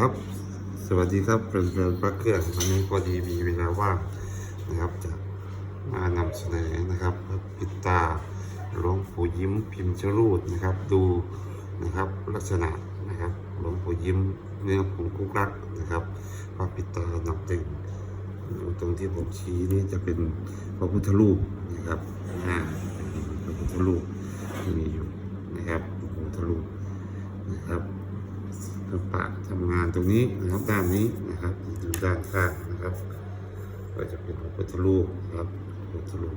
ครับ สวัสดีครับเพื่อนๆพระเครื่องวันนี้พอดีมีเวลาว่างนะครับจะมานำเสนอนะครับปิดตาหลวงปู่ยิ้มพิมพ์ชรูดนะครับ ดูนะครับลักษณะนะครับหลวงปู่ยิ้มเนื้อผงคุกรักนะครับพระปิดตาหนักตึงตรงที่ผมชี้นี่จะเป็นพระพุทธรูปนะครับพระพุทธรูปที่มีอยู่นะครับพระพุทธรูปนะครับ พระปะทำงานตรงนี้นะครับด้านนี้นะครับอยู่ด้านข้างนะครับ ก็จะเป็นพระพุทธรูปนะครับพระพุทธรูป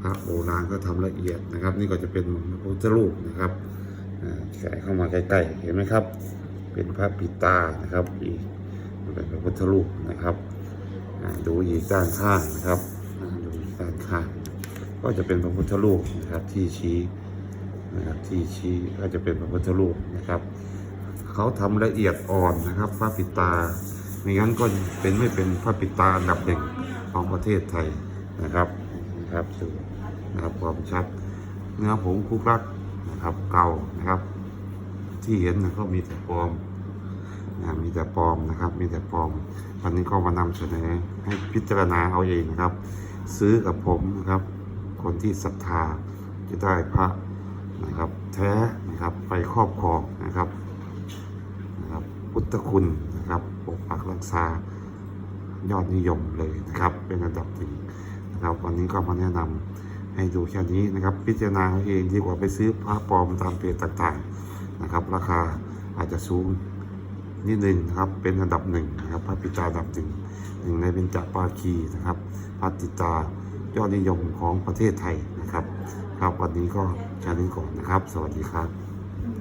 พระโบราณก็ทำละเอียดนะครับ นี่ก็จะเป็นพระพุทธรูปนะครับอ่าแกเข้ามาใกล้ๆเห็นไหมครับ เป็นพระปิตานะครับอีกเป็นพระพุทธรูปนะครับดูอีกด้านข้างนะครับดูด้านข้าง ก็จะเป็นพระพุทธรูปนะครับที่ชี้ นะครับที่ชี้ก็จะเป็นพระพุทธรูปนะครับเขาทำละเอียดอ่อนนะครับพระปิดตาไม่งั้นก็เป็นไม่เป็นพระปิดตาอันดับหนึ่งของประเทศไทยนะครับนะครับดูนะครับความชัดเนื้อผงคุกรักนะครับเก่านะครับ ที่เห็นนะก็มีแต่ปลอมนะมีแต่ปลอมนะครับ มีแต่ปลอมวันนี้ก็มานำเสนอให้พิจารณาเอาเองนะครับ ซื้อกับผมนะครับ คนที่ศรัทธาจะได้พระ นะครับแท้นะครับไปครอบครองนะครับนะครับพุทธคุณนะครับปกปักรักษายอดนิยมเลยนะครับ เป็นอันดับหนึ่งนะครับ วันนี้ก็มาแนะนำให้ดูแค่นี้นะครับ พิจารณาเอาเองดีกว่าไปซื้อพระปลอมตามเพจต่างๆนะครับ ราคาอาจจะสูงนิดหนึ่งนะครับเป็นอันดับหนึ่งนะครับพระปิตาอันดับหนึ่งหนึ่งในเป็นจัปาคีนะครับพระติตายอดนิยมของประเทศไทยนะครับ ครับวันนี้ก็แค่นี้ก่อนนะครับ สวัสดีครับ